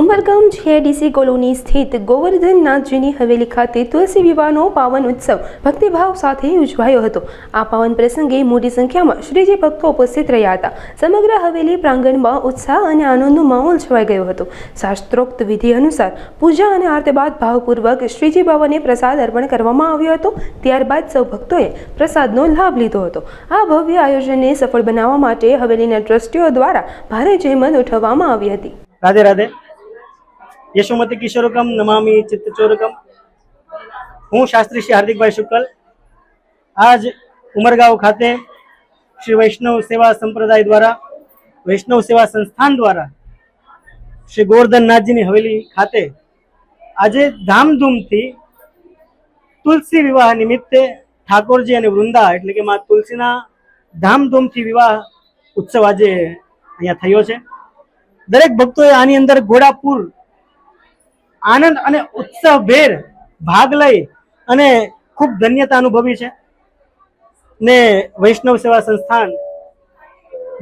Umargam GIDC colony સ્થિત ગોવર્ધનનાથજીની હવેલી ખાતે તુલસી વિવાહનો પાવન ઉત્સવ ભક્તિભાવ સાથે ઉજવાયો હતો. આ પાવન પ્રસંગે મોટી સંખ્યામાં શ્રીજી ભક્તો ઉપસ્થિત રહ્યા હતા. સમગ્ર હવેલી પ્રાંગણમાં ઉત્સાહ અને આનંદનો માહોલ છવાઈ ગયો હતો. શાસ્ત્રોક્ત વિધિ અનુસાર પૂજા અને આરતી બાદ ભાવપૂર્વક શ્રીજી બાબાને પ્રસાદ અર્પણ કરવામાં આવ્યો હતો. ત્યારબાદ સૌ ભક્તોએ પ્રસાદનો લાભ લીધો હતો. આ ભવ્ય આયોજનને સફળ બનાવવા માટે હવેલીના ટ્રસ્ટીઓ દ્વારા ભારે જહેમત ઉઠાવવામાં આવી હતી. રાધે રાધે. યશોમતી કિશોરકમ નમામી ચિત્તચોરકમ હું શાસ્ત્રી શ્રી હાર્દિકભાઈ શુક્લ. આજ ઉમરગાંવ ખાતે શ્રી વૈષ્ણવ સેવા સંપ્રદાય દ્વારા, વૈષ્ણવ સેવા સંસ્થાન દ્વારા શ્રી ગોવર્ધનનાથજીની હવેલી ખાતે આજે ધામધૂમથી તુલસી વિવાહ નિમિત્તે ઠાકોરજી અને વૃંદા, એટલે કે માં તુલસીના ધામધૂમથી વિવાહ ઉત્સવ આજે અહીંયા થયો છે. દરેક ભક્તોએ આની અંદર ઘોડાપુર આનંદ અને ઉત્સાહભેર ભાગ લઈ અને ખૂબ ધન્યતા અનુભવી છે. ને વૈષ્ણવ સેવા સંસ્થાન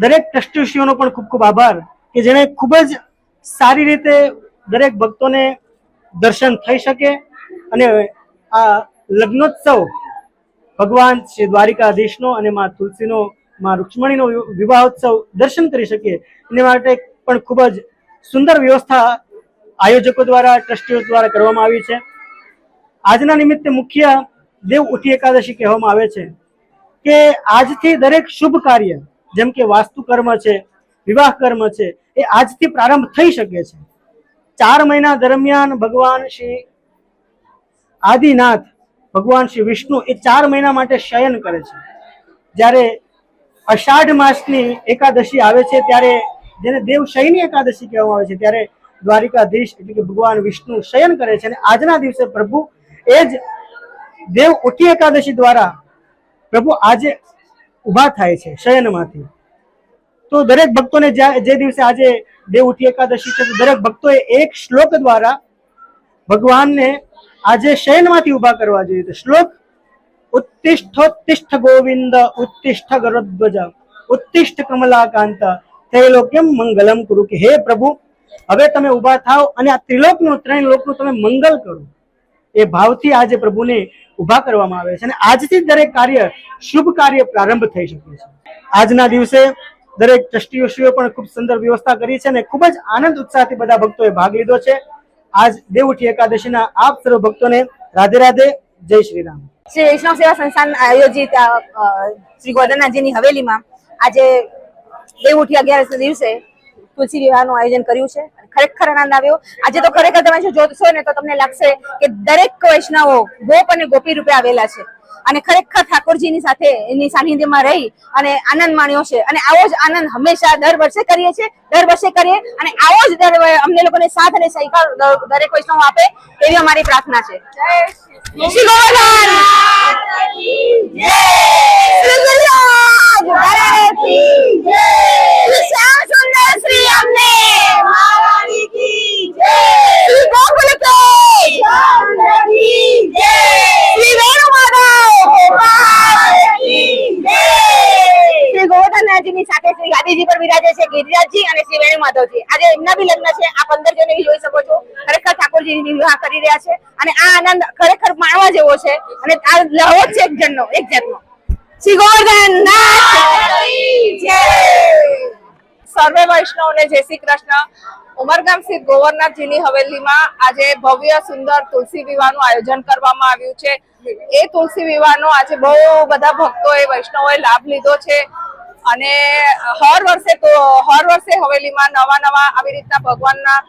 દરેક ટ્રસ્ટીઓનો પણ ખૂબ ખૂબ આભાર કે જેણે ખૂબ જ સારી રીતે દરેક ભક્તોને દર્શન થઈ શકે અને આ લગ્નોત્સવ ભગવાન શ્રી દ્વારિકાધીશનો અને માં તુલસીનો, માં રૂક્ષ્મણીનો વિવાહોત્સવ દર્શન કરી શકીએ એને માટે પણ ખૂબ જ સુંદર વ્યવસ્થા આયોજકો દ્વારા, ટ્રસ્ટીઓ દ્વારા કરવામાં આવી છે. આજના નિમિત્તે મુખ્ય દેવ ઉઠી એકાદશી કહેવામાં આવે છે કે આજથી દરેક શુભ કાર્ય, જેમ કે વાસ્તુ કર્મ છે વિવાહ કર્મ છે, એ આજથી પ્રારંભ થઈ શકે છે. ચાર મહિના દરમિયાન ભગવાન શ્રી આદિનાથ, ભગવાન શ્રી વિષ્ણુ એ ચાર મહિના માટે શયન કરે છે. જ્યારે અષાઢ માસની એકાદશી આવે છે, ત્યારે જેને દેવ શયની એકાદશી કહેવામાં આવે છે, ત્યારે દ્વારિકાધીશ એટલે કે ભગવાન વિષ્ણુ શયન કરે છે અને આજના દિવસે પ્રભુ એ જ દેવ ઉઠી એકાદશી દ્વારા પ્રભુ આજે ઊભા થાય છે શયનમાંથી. તો દરેક ભક્તોને જે દિવસે આજે દેવ ઉઠી એકાદશી છે દરેક ભક્તોએ એક શ્લોક દ્વારા ભગવાનને આજે શયનમાંથી ઊભા કરવા જોઈએ. તો શ્લોક, ઉત્તિષ્ઠોત્તિષ્ઠ ગોવિંદ, ઉત્તિષ્ઠ ગરુડધ્વજ ઉત્તિષ્ઠ કમલાકાંત ત્રૈલોક્યમ મંગલમ કરું કે હે પ્રભુ હવે તમે ઊભા થાવ અને આ ત્રિલોકનું ત્રણ લોકનું તમે મંગલ કરો. એ ભાવથી આજે પ્રભુને ઊભા કરવામાં આવે છે અને આજથી દરેક કાર્ય શુભ કાર્ય પ્રારંભ થઈ શકે છે. આજના દિવસે દરેક ટ્રસ્ટીઓશ્રીઓ પણ ખૂબ સુંદર વ્યવસ્થા કરી છે અને ખૂબ જ આનંદ ઉત્સાહથી બધા ભક્તોએ ભાગ લીધો છે. આજ દેવઉઠી એકાદશીના આપ સર્વ ભક્તોને રાધે રાધે જય શ્રી રામ. શ્રી વૈષ્ણવ સેવા સંસ્થાન આયોજિત શ્રી ગોર્ધનનાથજીની હવેલીમાં આજે દેવઉઠી અગિયારસ દિવસે તુલસી વિવાહનું આયોજન કર્યું છે ખરેખર આનંદ આવ્યો. આજે તો ખરેખર તમે જો જોશો ને તો તમને લાગશે કે દરેક વૈષ્ણવો ગોપ અને ગોપી રૂપે આવેલા છે. અને ખરેખર ઠાકોરજીની સાથે એની સાનિધ્યમાં રહી અને આનંદ માણ્યો છે. અને આવો જ આનંદ હંમેશા દર વર્ષે કરીએ છીએ દર વર્ષે કરીએ અને આવો જ દર અમને લોકોને સાથ અને સહકાર દરેક વૈષ્ણવ આપે એવી અમારી પ્રાર્થના છે. શ્રી ગોવર્ધન શ્રી ગિરિરાજ મહારાજ કી જય. શ્રી શ્યામ સુંદર શ્રી અમને મહારાણી કી જય. શ્રી ગોકુલ કે કી જય. શ્રી વેણુ માધવ ગોપાલ કી જય. શ્રી ગોવર્ધનનાથજીની શ્રી પર બિરાજે છે ગિરિરાજજી અને શ્રી વેણુ માધવજી. આજે એમના બી લગ્ન છે. આ પંદર જણ બી જોઈ શકો છો. ખરેખર ઠાકોરજી વિવાહ કરી રહ્યા છે. અને આ આનંદ ખરેખર માણવા જેવો છે. અને આ લહો છે એક જણનો, એક જાતનો. શ્રી ગોવર્ધન સર્વે વૈષ્ણવને જય શ્રી કૃષ્ણ. ઉમરગામ સ્થિત ગોવર્ધનજીની હવેલીમાં આજે ભવ્ય, સુંદર તુલસી વિવાહનું આયોજન કરવામાં આવ્યું છે. એ તુલસી વિવાહનો આજે બહુ બધા ભક્તોએ, વૈષ્ણવોએ લાભ લીધો છે. અને હર વર્ષે તો હર વર્ષે હવેલીમાં નવા નવા આવી રીતના ભગવાનના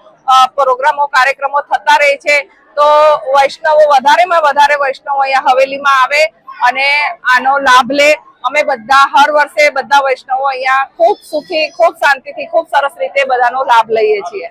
પ્રોગ્રામો, કાર્યક્રમો થતા રહે છે. તો વૈષ્ણવો વધારેમાં વધારે વૈષ્ણવો અહીંયા હવેલીમાં આવે અને આનો લાભ લે. અમે બધા હર વર્ષે બધા વૈષ્ણવો અહીંયા ખૂબ સુખી, ખૂબ શાંતિથી, ખૂબ સરસ રીતે બધાનો લાભ લઈએ છીએ.